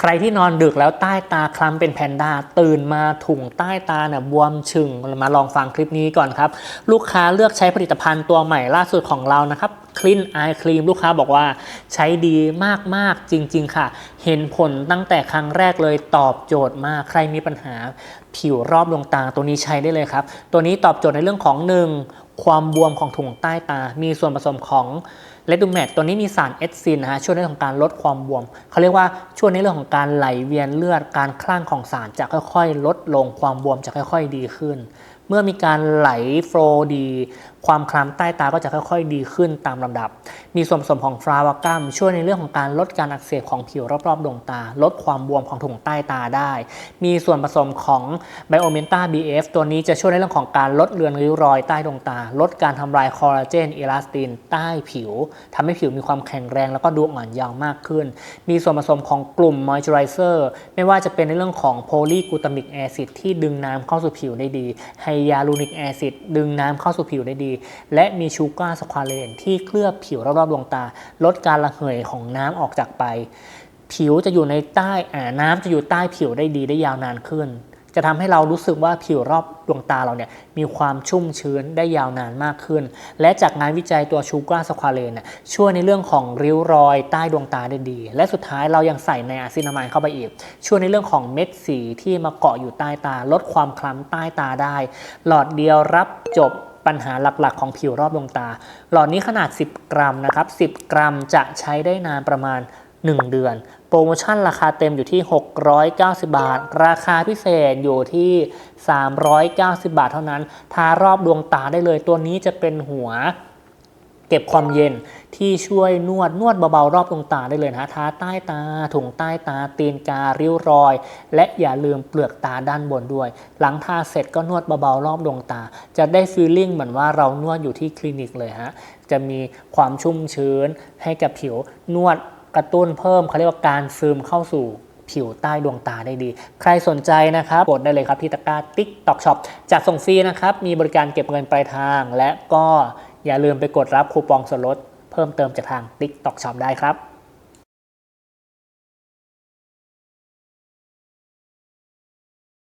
ใครที่นอนดึกแล้วใต้ตาคล้ำเป็นแพนด้าตื่นมาถุงใต้ตาเนี่ยบวมฉึ่งมาลองฟังคลิปนี้ก่อนครับ ลูกค้าเลือกใช้ผลิตภัณฑ์ตัวใหม่ล่าสุดของเรานะครับคลินไอครีมลูกค้าบอกว่าใช้ดีมาก ๆ จริง ๆ ค่ะ เห็นผลตั้งแต่ครั้งแรกเลยตอบโจทย์มาก ใครมีปัญหาผิวรอบดวงตาตัวนี้ใช้ได้เลยครับ ตัวนี้ตอบโจทย์ในเรื่องของหนึ่งความบวมของถุงใต้ตา มีส่วนผสมของ เลดูแมทตัวนี้มีสารเอสซินนะฮะช่วยในเรื่องของการลดความบวมเขาเรียกว่าช่วยในเรื่องของการไหลเวียนเลือดการคลั่งของสารจะค่อยๆ ลดลงความบวมจะค่อย ๆ ดีขึ้น เมื่อมีการไหลโฟลว์ดี ความคล้ำใต้ตาก็จะค่อยๆ ดีขึ้นตามลำดับ มีส่วนผสมของฟลาวากัมช่วยในเรื่องของการลดการอักเสบของผิวรอบๆดวงตา ลดความบวมของถุงใต้ตาได้ มีส่วนผสมของไบโอเมนตา BF ตัวนี้จะช่วยในเรื่องของการลดเลือนริ้วรอยใต้ดวงตา ลดการทำลายคอลลาเจนเอลาสตินใต้ผิวทำให้ผิวมีความแข็งแรง แล้วก็ดูอ่อนเยาว์มากขึ้น มีส่วนผสมของกลุ่มมอยเจอไรเซอร์ไม่ว่าจะเป็นในเรื่องของโพลีกลูตามิกแอซิดที่ดึงน้ำเข้าสู่ผิวได้ดีไฮยาลูนิกแอซิดดึงน้ำเข้าสู่ผิวได้ดี และมีชูการ์สควาเลนที่เคลือบผิวรอบๆดวงตา ลดการระเหยของน้ำออกจากไป ผิวจะอยู่ในใต้อ่าน้ำจะอยู่ใต้ผิวได้ดีได้ยาวนานขึ้น จะทำให้เรารู้สึกว่าผิวรอบดวงตาเราเนี่ยมีความชุ่มชื้นได้ยาวนานมากขึ้น และจากงานวิจัยตัวชูการ์สควาเลนน่ะช่วยในเรื่องของริ้วรอยใต้ดวงตาได้ดี และสุดท้ายเรายังใส่ในอะซินามายเข้าไปอีก ช่วยในเรื่องของเม็ดสีที่มาเกาะอยู่ใต้ตา ลดความคล้ำใต้ตาได้ หลอดเดียวรับจบปัญหาหลักๆ ของผิวรอบดวงตา หลอดนี้ขนาด 10 กรัมนะครับ 10 กรัมจะใช้ได้นานประมาณ 1 เดือน โปรโมชั่นราคาเต็มอยู่ที่ 690 บาท ราคาพิเศษอยู่ที่ 390 บาทเท่านั้น ทารอบดวงตาได้เลย ตัวนี้จะเป็นหัวเก็บความเย็นที่ช่วยนวดนวดเบาๆรอบดวงตาได้เลยนะทาใต้ตาถุงใต้ตา ตีนกา ริ้วรอย และอย่าลืมเปลือกตาด้านบนด้วย หลังทาเสร็จก็นวดเบาๆรอบดวงตา จะได้ฟีลลิ่งเหมือนว่าเรานวดอยู่ที่คลินิกเลยฮะ จะมีความชุ่มชื้นให้กับผิวนวด กระตุ้นเพิ่มเขาเรียกว่าการซึมเข้าสู่ผิวใต้ดวงตาได้ดี ใครสนใจนะครับ กดได้เลยครับที่ตะกร้าติ๊กต็อกช็อปจัดส่งฟรีนะครับ มีบริการเก็บเงินปลายทาง และก็อย่าลืมไปกดรับคูปองส่วนลดเพิ่มเติมจากทาง TikTok Shop ได้ครับ